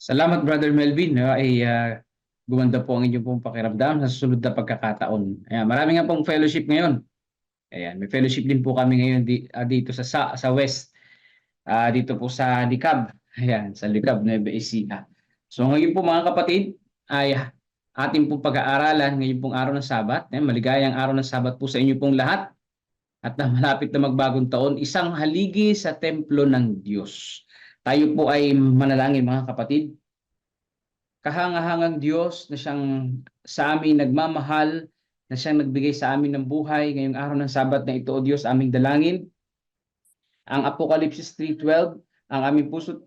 Salamat Brother Melvin. No? Ay ah, gumanda po ang inyong pong pakiramdam sa susunod na pagkakataon. Ayan, marami nga pong fellowship ngayon. Ayan, may fellowship din po kami ngayon di, ah, dito sa, sa sa West. Ah, dito po sa Likab. Ayan, sa Likab Nueva Ecija. So ngayon po mga kapatid ay ating pong pag-aaralan ngayon pong araw ng Sabat. Ayan, maligayang araw ng Sabat po sa inyo pong lahat. At na malapit na magbagong taon, isang haligi sa templo ng Diyos. Tayo po ay manalangin mga kapatid. Kahangahangang Diyos na siyang sa amin nagmamahal, na siyang nagbigay sa amin ng buhay ngayong araw ng Sabat na ito, O Diyos, aming dalangin. Ang Apokalipsis 3.12, ang aming puso't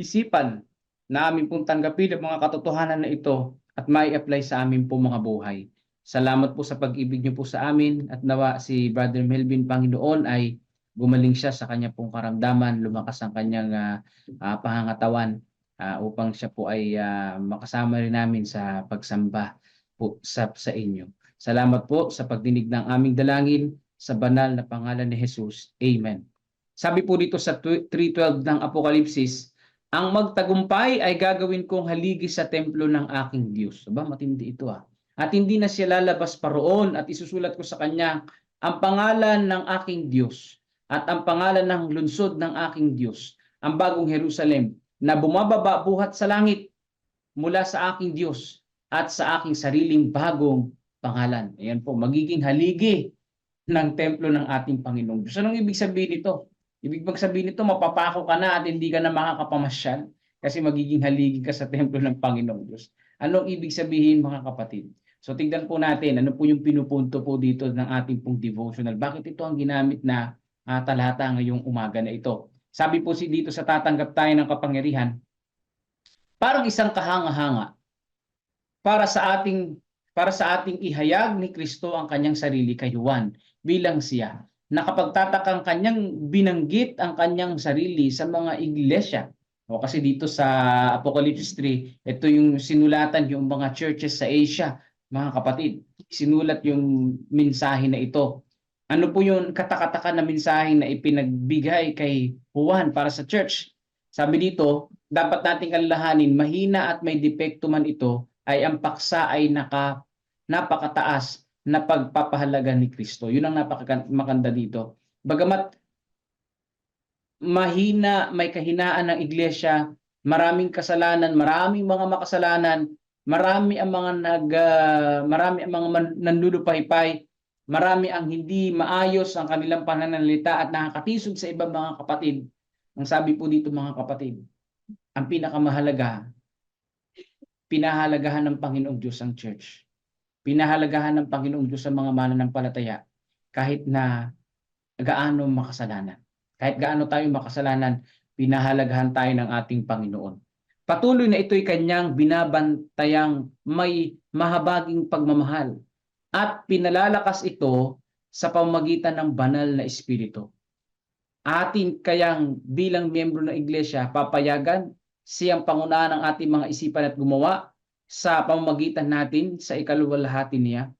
isipan na aming pong tanggapin ang mga katotohanan na ito at may apply sa amin po mga buhay. Salamat po sa pag-ibig niyo po sa amin at nawa si Brother Melvin Panginoon ay gumaling siya sa kanya pong karamdaman, lumakas ang kanyang ah, ah, pangangatawan ah, upang siya po ay ah, makasama rin namin sa pagsamba po sa, sa inyo. Salamat po sa pagdinig ng aming dalangin sa banal na pangalan ni Jesus. Amen. Sabi po dito sa 3.12 ng Apokalipsis, ang magtagumpay ay gagawin kong haligi sa templo ng aking Diyos. Aba, matindi ito ah. At hindi na siya lalabas pa roon at isusulat ko sa kanya ang pangalan ng aking Diyos at ang pangalan ng lungsod ng aking Diyos, ang bagong Jerusalem, na bumababa buhat sa langit mula sa aking Diyos at sa aking sariling bagong pangalan. Ayan po, magiging haligi ng templo ng ating Panginoong Diyos. Anong ibig sabihin nito? Ibig bang sabihin nito, mapapako ka na at hindi ka na makakapamasyal kasi magiging haligi ka sa templo ng Panginoong Diyos. Anong ibig sabihin mga kapatid? So tingnan po natin ano po yung pinupunto po dito ng ating pong devotional. Bakit ito ang ginamit na uh, talata ngayong umaga na ito? Sabi po si dito sa tatanggap tayo ng kapangyarihan, parang isang kahanga-hanga para sa ating para sa ating ihayag ni Kristo ang kanyang sarili kay Juan bilang siya. Na kapag tatakang kanyang binanggit ang kanyang sarili sa mga iglesia. O kasi dito sa Apocalypse 3 ito yung sinulatan yung mga churches sa Asia mga kapatid. Sinulat yung mensahe na ito ano po yung katakataka na mensahe na ipinagbigay kay Juan para sa church sabi dito dapat nating alalahanin mahina at may depekto man ito ay ang paksa ay naka, napakataas na pagpapahalaga ni Kristo. Yun ang napakaganda dito. Bagamat mahina, may kahinaan ng iglesia, maraming kasalanan, maraming mga makasalanan, marami ang mga nag uh, marami ang mga nanlulupaypay, marami ang hindi maayos ang kanilang pananalita at nakakatisog sa ibang mga kapatid. Ang sabi po dito mga kapatid, ang pinakamahalaga pinahalagahan ng Panginoong Diyos ang church. Pinahalagahan ng Panginoong Diyos ang mga mananampalataya kahit na gaano makasalanan. Kahit gaano tayo makasalanan, pinahalagahan tayo ng ating Panginoon. Patuloy na ito'y kanyang binabantayang may mahabaging pagmamahal at pinalalakas ito sa pamagitan ng banal na espiritu. Atin kayang bilang miyembro ng iglesia papayagan siyang pangunahan ng ating mga isipan at gumawa sa pamamagitan natin sa ikaluwalhati niya.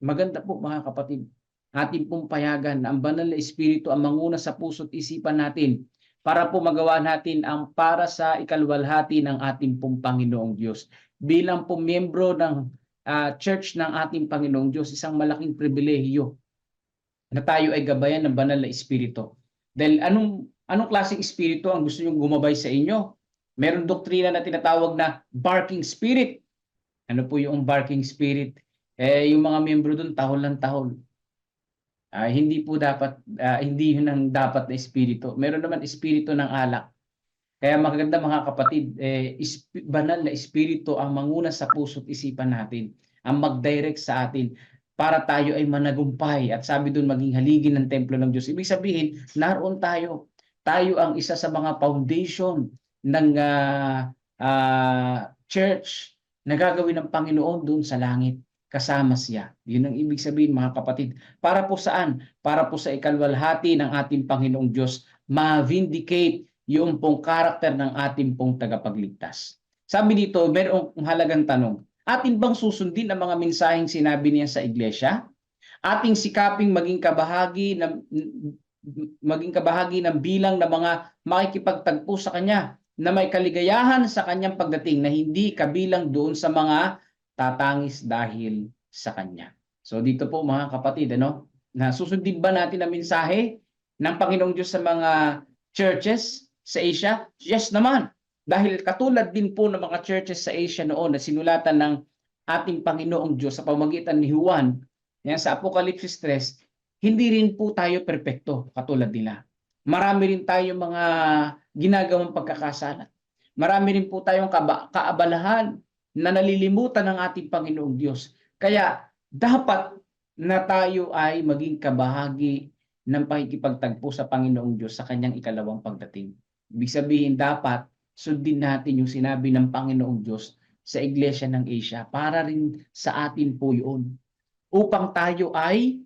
Maganda po mga kapatid, ating pong payagan na ang banal na espiritu ang manguna sa puso't isipan natin para po magawa natin ang para sa ikaluwalhati ng ating pong Panginoong Diyos. Bilang po miyembro ng uh, church ng ating Panginoong Diyos, isang malaking pribilehiyo na tayo ay gabayan ng banal na espiritu. Dahil anong anong klaseng espiritu ang gusto niyong gumabay sa inyo? Meron doktrina na tinatawag na barking spirit. Ano po yung barking spirit? Eh, yung mga membro doon tahol ng tahol. Uh, hindi po dapat, uh, hindi yun ang dapat na espiritu. Meron naman espiritu ng alak. Kaya maganda mga kapatid, eh, banal na espiritu ang manguna sa puso't isipan natin, ang mag-direct sa atin para tayo ay managumpay at sabi doon maging haligi ng templo ng Diyos. Ibig sabihin, naroon tayo. Tayo ang isa sa mga foundation ng uh, uh, church na gagawin ng Panginoon doon sa langit. Kasama siya. Yun ang ibig sabihin mga kapatid. Para po saan? Para po sa ikalwalhati ng ating Panginoong Diyos ma-vindicate yung pong karakter ng ating pong tagapagligtas. Sabi dito, merong halagang tanong. Atin bang susundin ang mga mensaheng sinabi niya sa iglesia? Ating sikaping maging kabahagi ng maging kabahagi ng bilang ng mga makikipagtagpo sa kanya na may kaligayahan sa kanyang pagdating na hindi kabilang doon sa mga tatangis dahil sa kanya. So dito po mga kapatid, ano, na susundin ba natin ang mensahe ng Panginoong Diyos sa mga churches sa Asia? Yes naman. Dahil katulad din po ng mga churches sa Asia noon na sinulatan ng ating Panginoong Diyos sa pamagitan ni Juan, yan sa Apocalypse 3, hindi rin po tayo perpekto katulad nila. Marami rin tayo mga ginagawang pagkakasala. Marami rin po tayong kaba- kaabalahan na nalilimutan ng ating Panginoong Diyos. Kaya dapat na tayo ay maging kabahagi ng pakikipagtagpo sa Panginoong Diyos sa kanyang ikalawang pagdating. Ibig sabihin dapat sundin natin yung sinabi ng Panginoong Diyos sa Iglesia ng Asia para rin sa atin po yun. Upang tayo ay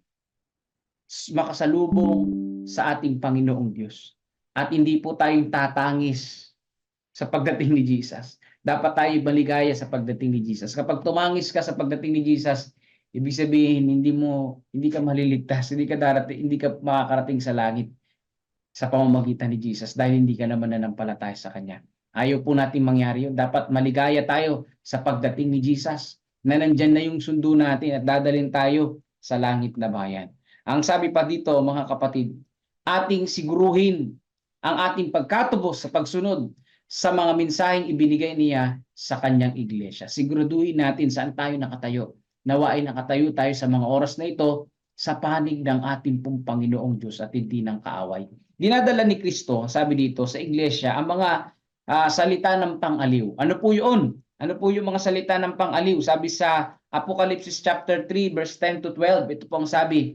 makasalubong sa ating Panginoong Diyos. At hindi po tayong tatangis sa pagdating ni Jesus. Dapat tayo maligaya sa pagdating ni Jesus. Kapag tumangis ka sa pagdating ni Jesus, ibig sabihin hindi mo hindi ka maliligtas, hindi ka darating, hindi ka makakarating sa langit sa pamamagitan ni Jesus dahil hindi ka naman nanampalataya sa kanya. Ayaw po natin mangyari yun. Dapat maligaya tayo sa pagdating ni Jesus na nandyan na yung sundo natin at dadalhin tayo sa langit na bayan. Ang sabi pa dito mga kapatid, ating siguruhin ang ating pagkatubos sa pagsunod sa mga mensaheng ibinigay niya sa kanyang iglesia. Siguraduhin natin saan tayo nakatayo. Nawa ay nakatayo tayo sa mga oras na ito sa panig ng ating pong Panginoong Diyos at hindi ng kaaway. Dinadala ni Kristo, sabi dito sa iglesia, ang mga ah, salita ng pang-aliw. Ano po yun? Ano po yung mga salita ng pang-aliw? Sabi sa Apocalypse chapter 3 verse 10 to 12, ito pong sabi,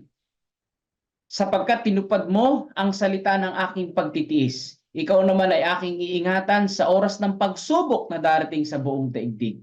sapagkat tinupad mo ang salita ng aking pagtitiis. Ikaw naman ay aking iingatan sa oras ng pagsubok na darating sa buong daigdig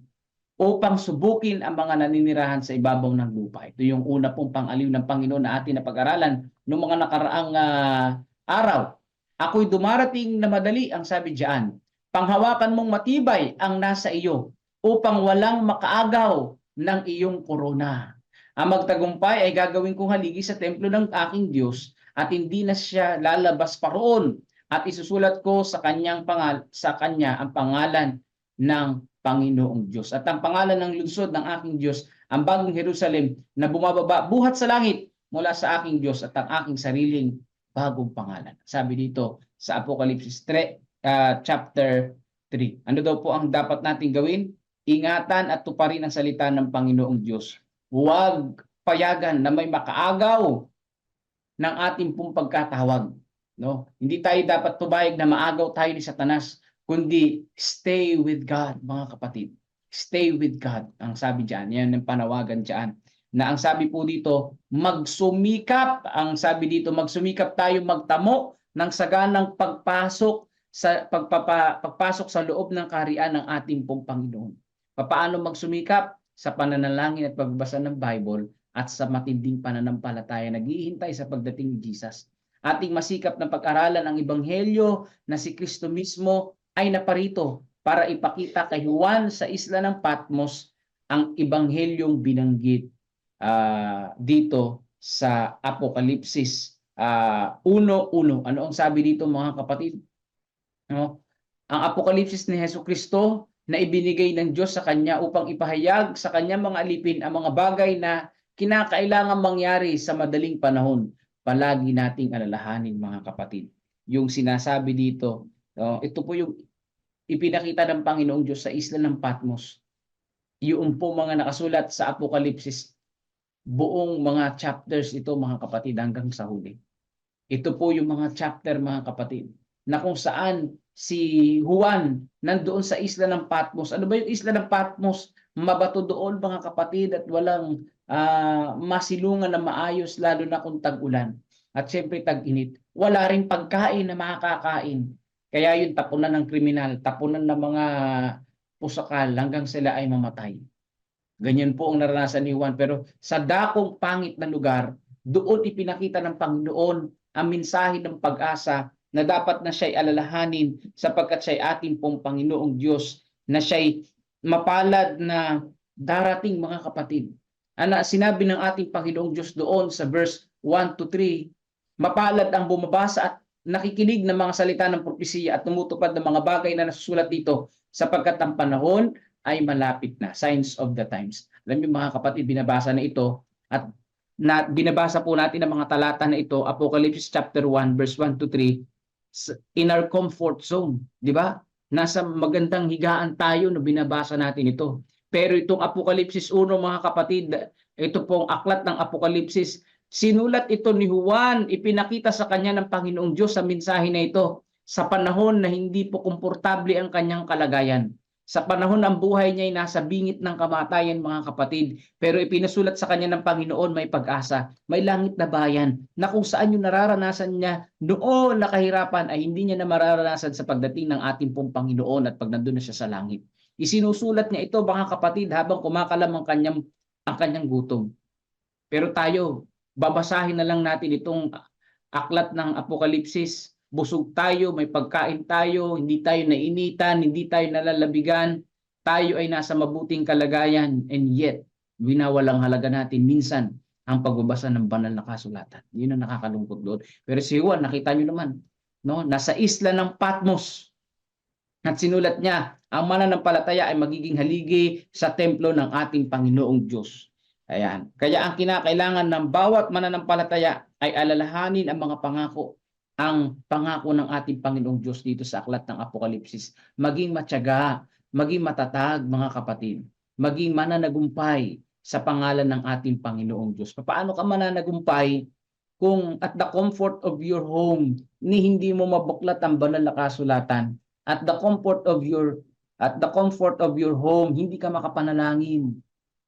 upang subukin ang mga naninirahan sa ibabaw ng lupa. Ito yung una pong pang-aliw ng Panginoon na atin na pag-aralan noong mga nakaraang ah, araw. Ako'y dumarating na madali, ang sabi diyan. Panghawakan mong matibay ang nasa iyo upang walang makaagaw ng iyong korona. Ang magtagumpay ay gagawin kong haligi sa templo ng aking Diyos at hindi na siya lalabas pa roon at isusulat ko sa kanyang pangal sa kanya ang pangalan ng Panginoong Diyos. At ang pangalan ng lungsod ng aking Diyos, ang bagong Jerusalem na bumababa buhat sa langit mula sa aking Diyos at ang aking sariling bagong pangalan. Sabi dito sa Apocalypse 3, ah, chapter 3. Ano daw po ang dapat nating gawin? Ingatan at tuparin ang salita ng Panginoong Diyos. Huwag payagan na may makaagaw ng ating pong pagkatawag. No? Hindi tayo dapat pubayag na maagaw tayo ni Satanas, kundi stay with God, mga kapatid. Stay with God, ang sabi diyan. Yan ang panawagan diyan. Na ang sabi po dito, magsumikap. Ang sabi dito, magsumikap tayo magtamo ng saganang pagpasok sa pagpapa, pagpasok sa loob ng kaharian ng ating pong Panginoon. Paano magsumikap? Sa pananalangin at pagbasa ng Bible at sa matinding pananampalataya naghihintay sa pagdating ni Jesus. Ating masikap na pag-aralan ang ebanghelyo na si Kristo mismo ay naparito para ipakita kay Juan sa isla ng Patmos ang ebanghelyong binanggit ah, dito sa Apokalipsis ah, 1:1. Ano ang sabi dito mga kapatid? No? Ang Apokalipsis ni Hesus Kristo na ibinigay ng Diyos sa kanya upang ipahayag sa kanyang mga alipin ang mga bagay na kinakailangan mangyari sa madaling panahon. Palagi nating alalahanin mga kapatid. Yung sinasabi dito, oh, ito po yung ipinakita ng Panginoong Diyos sa isla ng Patmos. Yung po mga nakasulat sa Apokalipsis, buong mga chapters ito mga kapatid hanggang sa huli. Ito po yung mga chapter mga kapatid na kung saan si Juan nandoon sa isla ng Patmos. Ano ba yung isla ng Patmos? Mabato doon mga kapatid at walang ah, masilungan na maayos lalo na kung tag-ulan. At syempre tag-init. Wala rin pagkain na makakain. Kaya yun tapunan ng kriminal, tapunan ng mga pusakal hanggang sila ay mamatay. Ganyan po ang naranasan ni Juan. Pero sa dakong pangit na lugar, doon ipinakita ng Panginoon ang mensahe ng pag-asa na dapat na siya'y alalahanin sapagkat siya'y ating pong Panginoong Diyos na siya'y mapalad na darating mga kapatid. Ana, sinabi ng ating Panginoong Diyos doon sa verse 1 to 3, mapalad ang bumabasa at nakikinig ng mga salita ng propesiya at tumutupad ng mga bagay na nasusulat dito sapagkat ang panahon ay malapit na. Signs of the times. Alam niyo mga kapatid, binabasa na ito at na, binabasa po natin ang mga talata na ito, Apocalypse chapter 1 verse 1 to 3, s- in our comfort zone, di ba? Nasa magandang higaan tayo na binabasa natin ito. Pero itong Apokalipsis 1 mga kapatid, ito pong aklat ng Apokalipsis, sinulat ito ni Juan, ipinakita sa kanya ng Panginoong Diyos sa mensahe na ito sa panahon na hindi po komportable ang kanyang kalagayan. Sa panahon ng buhay niya ay nasa bingit ng kamatayan mga kapatid, pero ipinasulat sa kanya ng Panginoon may pag-asa, may langit na bayan na kung saan yung nararanasan niya noon na kahirapan ay hindi niya na mararanasan sa pagdating ng ating pong Panginoon at pag nandun na siya sa langit. Isinusulat niya ito mga kapatid habang kumakalam ang kanyang, ang kanyang gutom. Pero tayo, babasahin na lang natin itong aklat ng Apokalipsis. Busog tayo, may pagkain tayo, hindi tayo nainitan, hindi tayo nalalabigan, tayo ay nasa mabuting kalagayan and yet winawalang halaga natin minsan ang pagbabasa ng banal na kasulatan. Yun ang nakakalungkot doon. Pero si Juan, nakita nyo naman, no? nasa isla ng Patmos at sinulat niya, ang mananampalataya ay magiging haligi sa templo ng ating Panginoong Diyos. Ayan. Kaya ang kinakailangan ng bawat mananampalataya ay alalahanin ang mga pangako ang pangako ng ating Panginoong Diyos dito sa aklat ng Apokalipsis. Maging matyaga, maging matatag mga kapatid, maging mananagumpay sa pangalan ng ating Panginoong Diyos. Paano ka mananagumpay kung at the comfort of your home ni hindi mo mabuklat ang banal na kasulatan at the comfort of your at the comfort of your home hindi ka makapanalangin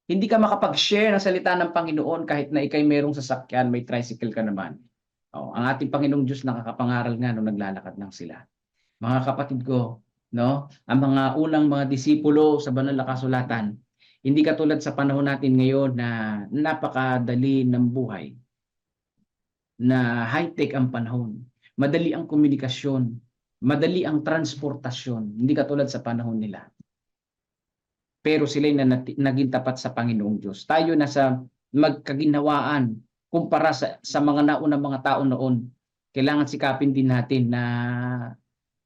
hindi ka makapag-share ng salita ng Panginoon kahit na ikay merong sasakyan may tricycle ka naman Oh, ang ating Panginoong Diyos nakakapangaral nga nung naglalakad lang sila. Mga kapatid ko, no? Ang mga unang mga disipulo sa banal na kasulatan, hindi katulad sa panahon natin ngayon na napakadali ng buhay. Na high-tech ang panahon. Madali ang komunikasyon, madali ang transportasyon, hindi katulad sa panahon nila. Pero sila'y na naging tapat sa Panginoong Diyos. Tayo nasa magkaginawaan kumpara sa, sa mga naunang mga tao noon, kailangan sikapin din natin na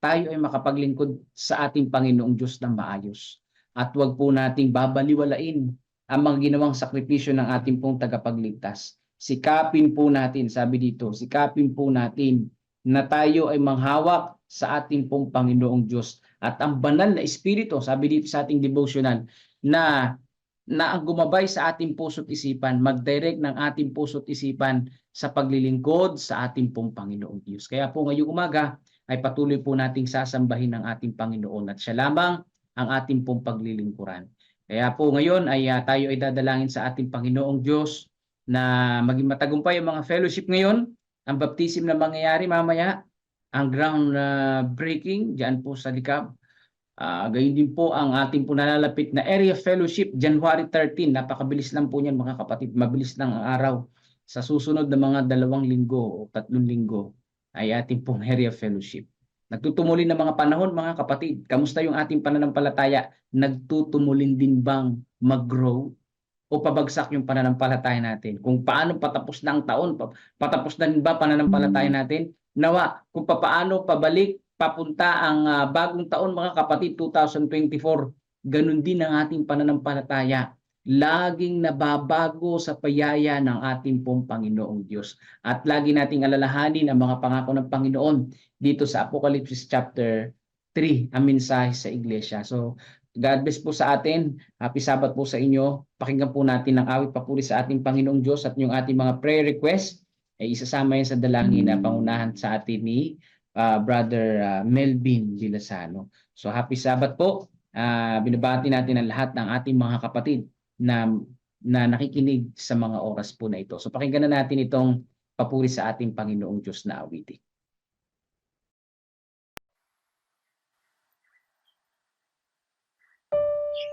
tayo ay makapaglingkod sa ating Panginoong Diyos ng maayos. At huwag po nating babaliwalain ang mga ginawang sakripisyo ng ating pong tagapagligtas. Sikapin po natin, sabi dito, sikapin po natin na tayo ay manghawak sa ating pong Panginoong Diyos. At ang banal na Espiritu, sabi dito sa ating devotional, na na ang gumabay sa ating puso't isipan, mag-direct ng ating puso't isipan sa paglilingkod sa ating pong Panginoong Diyos. Kaya po ngayong umaga ay patuloy po nating sasambahin ng ating Panginoon at siya lamang ang ating pong paglilingkuran. Kaya po ngayon ay uh, tayo ay dadalangin sa ating Panginoong Diyos na maging matagumpay ang mga fellowship ngayon, ang baptism na mangyayari mamaya, ang ground uh, breaking diyan po sa likab Uh, gayon din po ang ating po nalalapit na area fellowship January 13. Napakabilis lang po niyan mga kapatid. Mabilis lang ang araw. Sa susunod na mga dalawang linggo o tatlong linggo ay ating pong area fellowship. Nagtutumulin na mga panahon mga kapatid. Kamusta yung ating pananampalataya? Nagtutumulin din bang mag-grow? O pabagsak yung pananampalataya natin? Kung paano patapos na ang taon, patapos na rin ba pananampalataya natin? Nawa, kung paano pabalik papunta ang uh, bagong taon mga kapatid 2024 ganun din ang ating pananampalataya laging nababago sa payaya ng ating pong Panginoong Diyos at lagi nating alalahanin ang mga pangako ng Panginoon dito sa Apocalypse chapter 3 ang mensahe sa iglesia so God bless po sa atin. Happy Sabbath po sa inyo. Pakinggan po natin ang awit papuri sa ating Panginoong Diyos at yung ating mga prayer request ay isasama yan sa dalangin na pangunahan sa atin ni uh, Brother uh, Melvin Vilasano. So happy Sabbath po. Uh, binabati natin ang lahat ng ating mga kapatid na na nakikinig sa mga oras po na ito. So pakinggan na natin itong papuri sa ating Panginoong Diyos na awitin.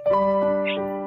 Since I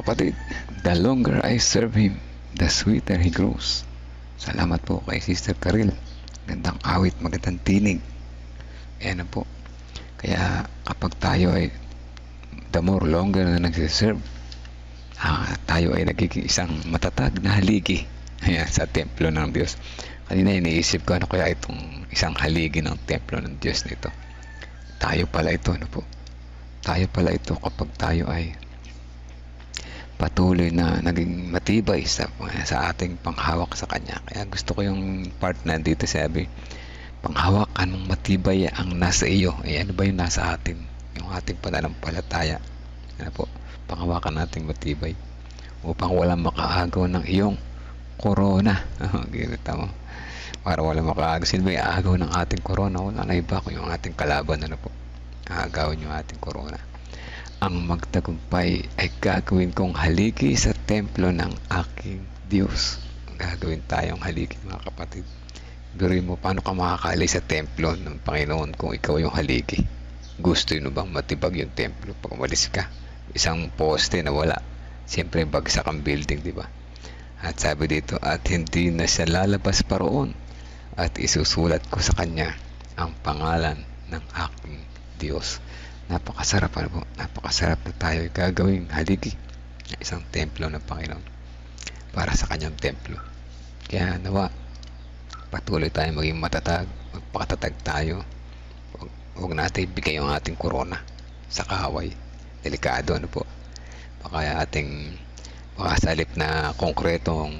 kapatid. The longer I serve Him, the sweeter He grows. Salamat po kay Sister Karil. Gandang awit, magandang tinig. Ayan na po. Kaya kapag tayo ay the more longer na nagsiserve, ah, tayo ay nagiging isang matatag na haligi Ayan, sa templo ng Diyos. Kanina iniisip ko ano kaya itong isang haligi ng templo ng Diyos nito. Tayo pala ito, ano po? Tayo pala ito kapag tayo ay patuloy na naging matibay sa, sa ating panghawak sa Kanya. Kaya gusto ko yung part na dito sabi, panghawak anong matibay ang nasa iyo. Eh, ano ba yung nasa atin? Yung ating pananampalataya. Ano po? Panghawakan nating matibay upang walang makaagaw ng iyong corona. Ginita mo. Para walang makaagaw. Sino ba yung aagaw ng ating corona? Wala na iba kung yung ating kalaban. Ano po? Aagawin yung ating corona ang magtagumpay ay gagawin kong haligi sa templo ng aking Diyos. Gagawin tayong haligi mga kapatid. Biruin mo paano ka makakali sa templo ng Panginoon kung ikaw yung haligi. Gusto mo bang matibag yung templo pag umalis ka? Isang poste na wala. Siyempre bagsak ang building, di ba? At sabi dito, at hindi na siya lalabas pa roon at isusulat ko sa kanya ang pangalan ng aking Diyos napakasarap ano po, napakasarap na tayo gagawing haligi ng isang templo ng Panginoon para sa kanyang templo. Kaya nawa, patuloy tayo maging matatag, magpakatatag tayo. Huwag, huwag natin ibigay yung ating korona sa kaaway. Delikado ano po. Baka ating baka sa halip na konkretong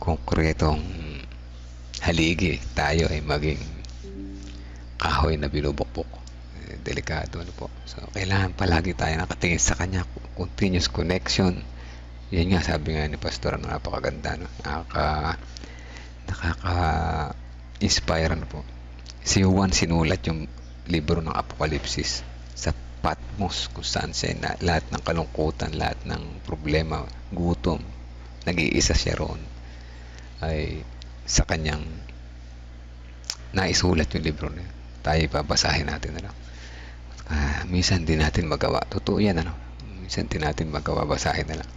konkretong haligi tayo ay maging kahoy na binubukbok delikado ano po. So, kailangan palagi tayo nakatingin sa kanya, continuous connection. Yan nga, sabi nga ni Pastor, ano, napakaganda, no? Nakaka, nakaka-inspire, ano po. Si Juan sinulat yung libro ng Apokalipsis sa Patmos, kung saan siya na lahat ng kalungkutan, lahat ng problema, gutom, nag-iisa siya roon, ay sa kanyang naisulat yung libro na. Tayo babasahin natin, ano? Ah, minsan din natin magawa. Totoo yan, ano? Minsan din natin magawa, basahin na lang.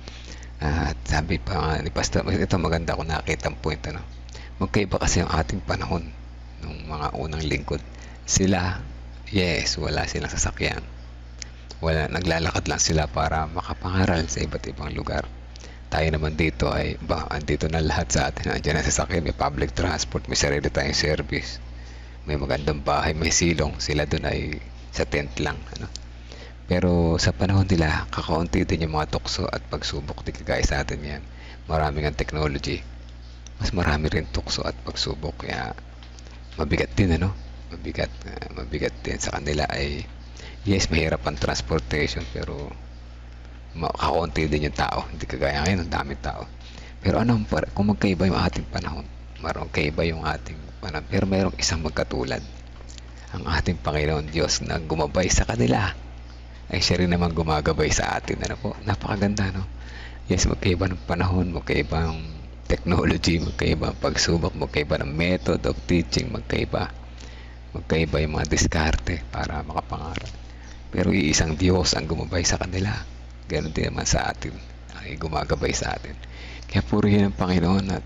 Ah, at sabi pa ni Pastor, ito maganda ko nakita ang point, ano? Magkaiba kasi ang ating panahon nung mga unang lingkod. Sila, yes, wala silang sasakyan. Wala, naglalakad lang sila para makapangaral sa iba't ibang lugar. Tayo naman dito ay, ba, andito na lahat sa atin. Andiyan na sasakyan, may public transport, may sarili tayong service. May magandang bahay, may silong. Sila doon ay sa tent lang. Ano? Pero sa panahon nila, kakaunti din yung mga tukso at pagsubok. Di kagaya sa atin yan. Maraming ang technology. Mas marami rin tukso at pagsubok. Kaya mabigat din ano. Mabigat. ah, mabigat din sa kanila ay yes, mahirap ang transportation pero kakaunti din yung tao. Hindi kagaya ngayon, ang daming tao. Pero ano, kung magkaiba yung ating panahon, marong kaiba yung ating panahon, pero mayroong isang magkatulad ang ating Panginoon Diyos na gumabay sa kanila ay siya rin naman gumagabay sa atin. Ano po? Napakaganda, no? Yes, magkaiba ng panahon, magkaiba ng technology, magkaiba ang pagsubok, magkaiba ng method of teaching, magkaiba. Magkaiba yung mga diskarte para makapangaral. Pero iisang Diyos ang gumabay sa kanila. Ganon din naman sa atin. Ay gumagabay sa atin. Kaya purihin ang Panginoon at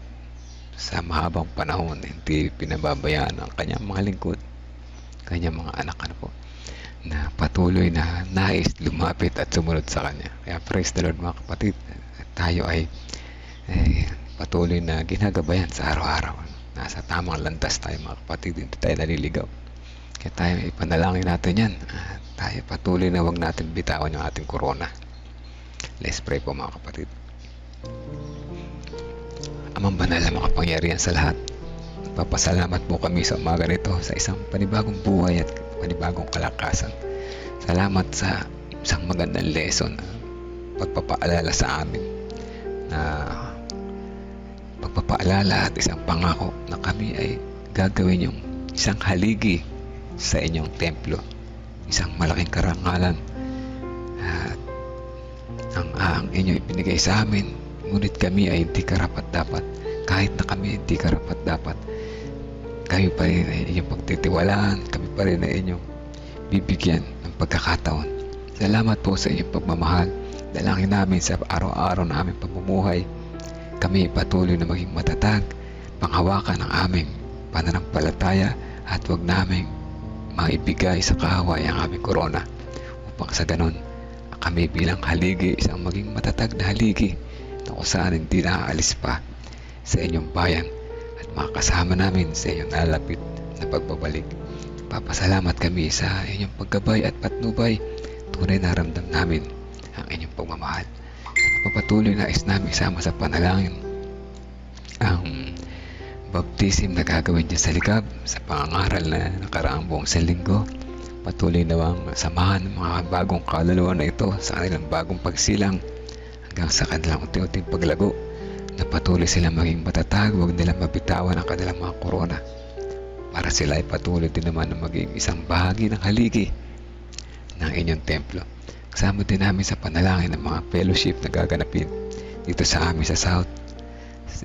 sa mahabang panahon, hindi pinababayaan ang kanyang mga lingkod kanyang mga anak ano po na patuloy na nais lumapit at sumunod sa kanya. Kaya praise the Lord mga kapatid. Tayo ay eh, patuloy na ginagabayan sa araw-araw. Nasa tamang landas tayo mga kapatid. Hindi tayo naliligaw. Kaya tayo ipanalangin natin yan. At tayo patuloy na wag natin bitawan yung ating corona. Let's pray po mga kapatid. Amang banal na makapangyarihan sa lahat. Papasalamat po kami sa umaga nito sa isang panibagong buhay at panibagong kalakasan. Salamat sa isang magandang lesson na pagpapaalala sa amin na pagpapaalala at isang pangako na kami ay gagawin yung isang haligi sa inyong templo. Isang malaking karangalan at ang, ang inyo ipinigay sa amin ngunit kami ay hindi karapat dapat kahit na kami hindi karapat dapat. Kami pa rin ay inyong pagtitiwalaan, kami pa rin ay inyong bibigyan ng pagkakataon. Salamat po sa inyong pagmamahal. Dalangin namin sa araw-araw na aming pamumuhay. Kami patuloy na maging matatag, panghawakan ang aming pananampalataya at huwag naming maibigay sa kaaway ang aming korona. Upang sa ganon kami bilang haligi isang maging matatag na haligi na kung hindi naaalis pa sa inyong bayan at makakasama namin sa inyong nalapit na pagbabalik. Papasalamat kami sa inyong paggabay at patnubay. Tunay na ramdam namin ang inyong pagmamahal. Papatuloy na is namin isama sa panalangin ang baptism na gagawin niya sa likab sa pangangaral na nakaraang buong sa linggo. Patuloy nawang samahan ng mga bagong kaluluwa na ito sa kanilang bagong pagsilang hanggang sa kanilang unti-unting paglago na patuloy silang maging matatag, huwag nilang mabitawan ang kanilang mga korona para sila ay patuloy din naman na maging isang bahagi ng haligi ng inyong templo. Kasama din namin sa panalangin ng mga fellowship na gaganapin dito sa amin sa South,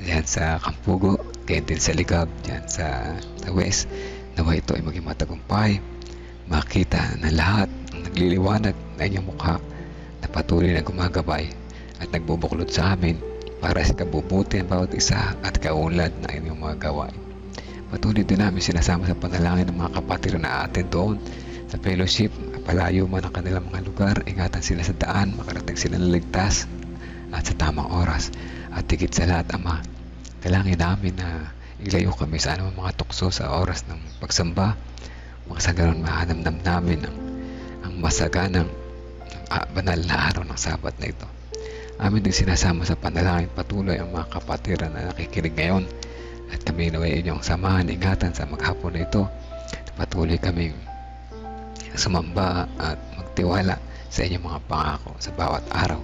diyan sa Kampugo, kaya din sa Ligab, diyan sa, sa West. Nawa ito ay maging matagumpay, makita ng lahat ang nagliliwanag na inyong mukha na patuloy na gumagabay at nagbubuklod sa amin para sa kabubuti ng bawat isa at kaunlad ng inyong mga gawain. Patuloy din namin sinasama sa panalangin ng mga kapatid na atin doon sa fellowship. Palayo man ang kanilang mga lugar, ingatan sila sa daan, makarating sila ng ligtas at sa tamang oras. At higit sa lahat, Ama, dalangin namin na ilayo kami sa anumang mga tukso sa oras ng pagsamba. Mga sa ganun mahanamnam namin ang, ang masaganang ah, banal na araw ng sabat na ito. Amin din sinasama sa panalangin patuloy ang mga kapatiran na nakikinig ngayon at kami naway inyong samahan, ingatan sa maghapon na ito. Patuloy kaming sumamba at magtiwala sa inyong mga pangako sa bawat araw.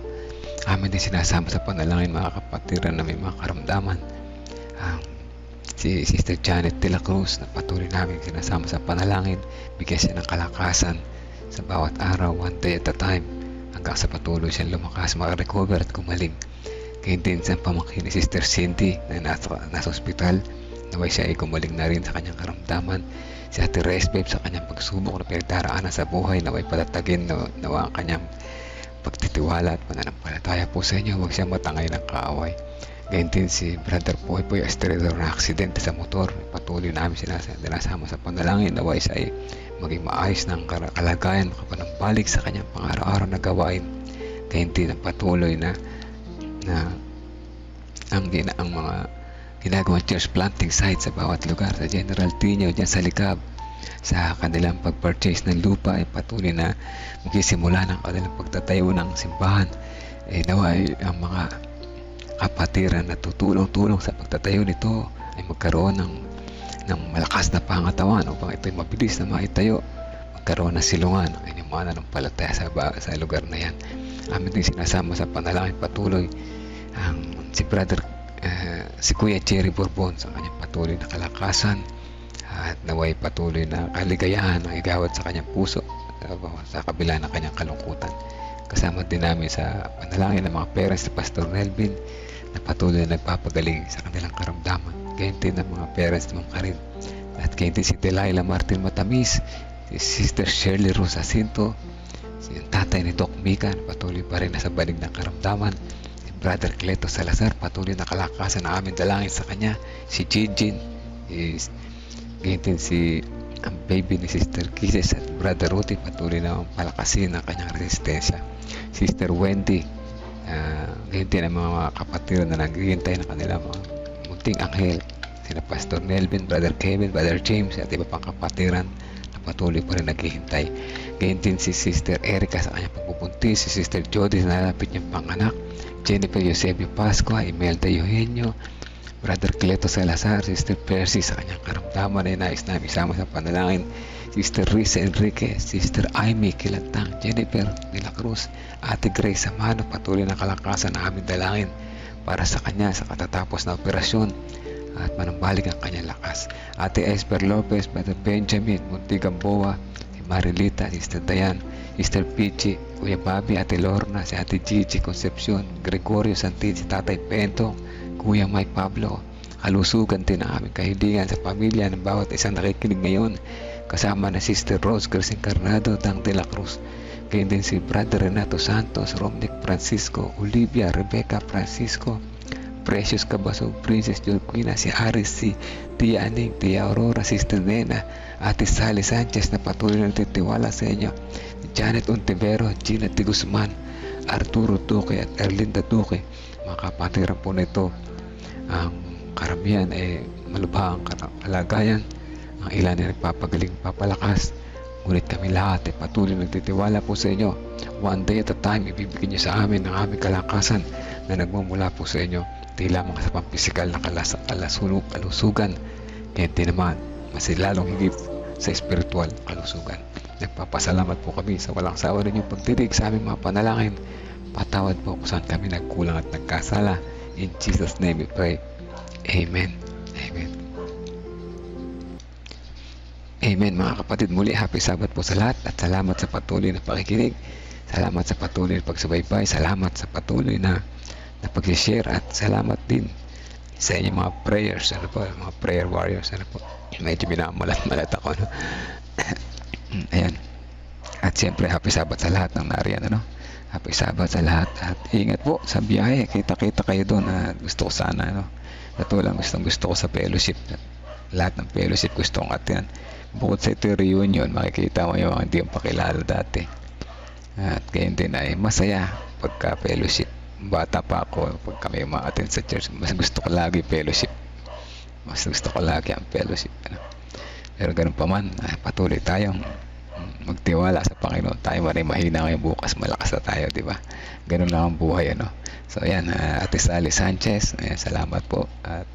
Amin din sinasama sa panalangin mga kapatiran na may mga karamdaman. Ang si Sister Janet de Cruz na patuloy namin sinasama sa panalangin, bigyan siya ng kalakasan sa bawat araw, one day at a time, hanggang sa patuloy siyang lumakas, makarecover at gumaling. Ngayon din sa pamangkin ni Sister Cindy na nasa, nasa ospital, naway siya ay gumaling na rin sa kanyang karamdaman. Si Ate Rest Babe sa kanyang pagsubok na pinagdaraanan sa buhay, naway patatagin na, nawa ang kanyang pagtitiwala at pananampalataya po sa inyo, huwag siyang matangay ng kaaway. Ngayon din si Brother Poy po yung estredor na aksidente sa motor. Patuloy namin sinasa, dinasama sa panalangin na wais ay maging maayos ng kalagayan, makapanambalik sa kanyang pang-araw-araw na gawain. Ngayon din ang patuloy na na ang, gina, ang mga ginagawang church planting site sa bawat lugar sa General Tino, dyan sa Likab sa kanilang pag-purchase ng lupa ay patuloy na magsisimula ng kanilang pagtatayo ng simbahan eh nawa ang mga kapatiran na tutulong-tulong sa pagtatayo nito ay magkaroon ng ng malakas na pangatawan upang ito'y mabilis na maitayo magkaroon ng silungan ang inyong mga nanampalataya sa, sa lugar na yan amin din sinasama sa panalangin patuloy ang si brother eh, si Kuya Jerry Bourbon sa kanyang patuloy na kalakasan at naway patuloy na kaligayahan ang igawad sa kanyang puso sa, sa kabila ng kanyang kalungkutan. Kasama din namin sa panalangin ng mga parents ni Pastor Nelvin na patuloy na nagpapagaling sa kanilang karamdaman. Ganyan din ang mga parents ni Ma'am Karin. At ganyan din si Delilah Martin Matamis, si Sister Shirley Rosa Cinto, si yung tatay ni Doc Mika na patuloy pa rin nasa balig ng karamdaman, si Brother Cleto Salazar, patuloy na kalakasan na amin dalangin sa kanya, si Jijin, is ganyan din si ang baby ni Sister Kisses at Brother Rudy patuloy na palakasin ang kanyang resistensya. Sister Wendy, uh, ganyan din ang mga kapatid na naghihintay ng kanilang mga munting anghel. Sina Pastor Melvin, Brother Kevin, Brother James at iba pang kapatiran na patuloy pa rin naghihintay. Ganyan din si Sister Erica sa kanyang pagbubuntis, si Sister Jody na nalapit niyang panganak, Jennifer Eusebio Pascua, Imelda Eugenio, Brother Cleto Salazar, Sister Percy sa kanyang karamdaman ay nais namin isama sa panalangin. Sister Risa Enrique, Sister Amy Kilantang, Jennifer de la Cruz, Ate Grace Samano, patuloy na kalakasan na aming dalangin para sa kanya sa katatapos na operasyon at manumbalik ang kanyang lakas. Ate Esper Lopez, Brother Benjamin, Muntigang Boa, si Marilita, Sister Dayan, Sister Pichi, Kuya Bobby, Ate Lorna, si Ate Gigi Concepcion, Gregorio Santin, si Tatay Pentong, Kuya Mike Pablo, kalusugan din ang aming kahilingan sa pamilya ng bawat isang nakikinig ngayon kasama na Sister Rose Grace Encarnado, Dang de la Cruz. Kaya din si Brother Renato Santos, Romnick Francisco, Olivia, Rebecca Francisco, Precious Cabaso, Princess Jorquina, si Aris, si Tia Aning, Tia Aurora, Sister Nena, Ate Sally Sanchez na patuloy na titiwala sa inyo, Janet Ontivero, Gina T. Guzman, Arturo Duque at Erlinda Duque, mga kapatiran po nito, ang karamihan ay malubha ang kalagayan, ang ilan ay nagpapagaling papalakas, ngunit kami lahat ay patuloy nagtitiwala po sa inyo. One day at a time, ibibigay niyo sa amin ang aming kalakasan na nagmumula po sa inyo, di lamang sa pampisikal na kalas kalasulog, kalusugan, kaya di naman, mas lalong higit sa spiritual kalusugan. Nagpapasalamat po kami sa walang sawa ninyong pagdidig sa aming mga panalangin. Patawad po kung saan kami nagkulang at nagkasala. In Jesus' name we pray. Amen. Amen mga kapatid. Muli happy Sabbath po sa lahat at salamat sa patuloy na pakikinig. Salamat sa patuloy na pagsubaybay. Salamat sa patuloy na, na pag-share at salamat din sa inyong mga prayers. Ano po, mga prayer warriors. Ano po. Medyo minamulat-malat ako. No? Ayan. At siyempre happy Sabbath sa lahat ng nariyan. Ano? Happy Sabbath sa lahat. At ingat po sa biyahe. Kita-kita kayo doon. At gusto ko sana. Ano? Natulang gustong gusto ko sa fellowship. Lahat ng fellowship gusto kong atinan. Bukod sa ito reunion, makikita mo yung mga hindi yung pakilala dati. At gayon din ay masaya pagka fellowship. Bata pa ako, pag kami umaattend sa church, mas gusto ko lagi fellowship. Mas gusto ko lagi ang fellowship. Ano? Pero ganun pa man, ay, patuloy tayong magtiwala sa Panginoon. Tayo man ay mahina ngayon bukas, malakas na tayo, di ba? Ganun lang ang buhay, ano? So, ayan, uh, Ate Sally Sanchez, ayan, salamat po. At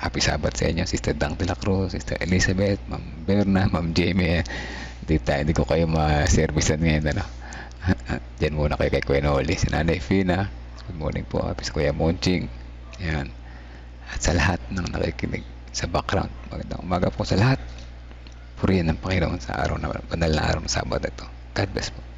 happy Sabbath sa inyo, Sister Dang de la Cruz, Sister Elizabeth, Ma'am Berna, Ma'am Jamie. Hindi, tayo, hindi ko kayo ma-servicean ngayon, ano? Diyan muna kayo kay Kuya Noli, si Nanay Fina. Good morning po, happy Kuya Monching. Ayan. At sa lahat ng nakikinig sa background, magandang umaga po sa lahat. Purihin ng Panginoon sa araw na banal na araw ng Sabado ito. God bless po.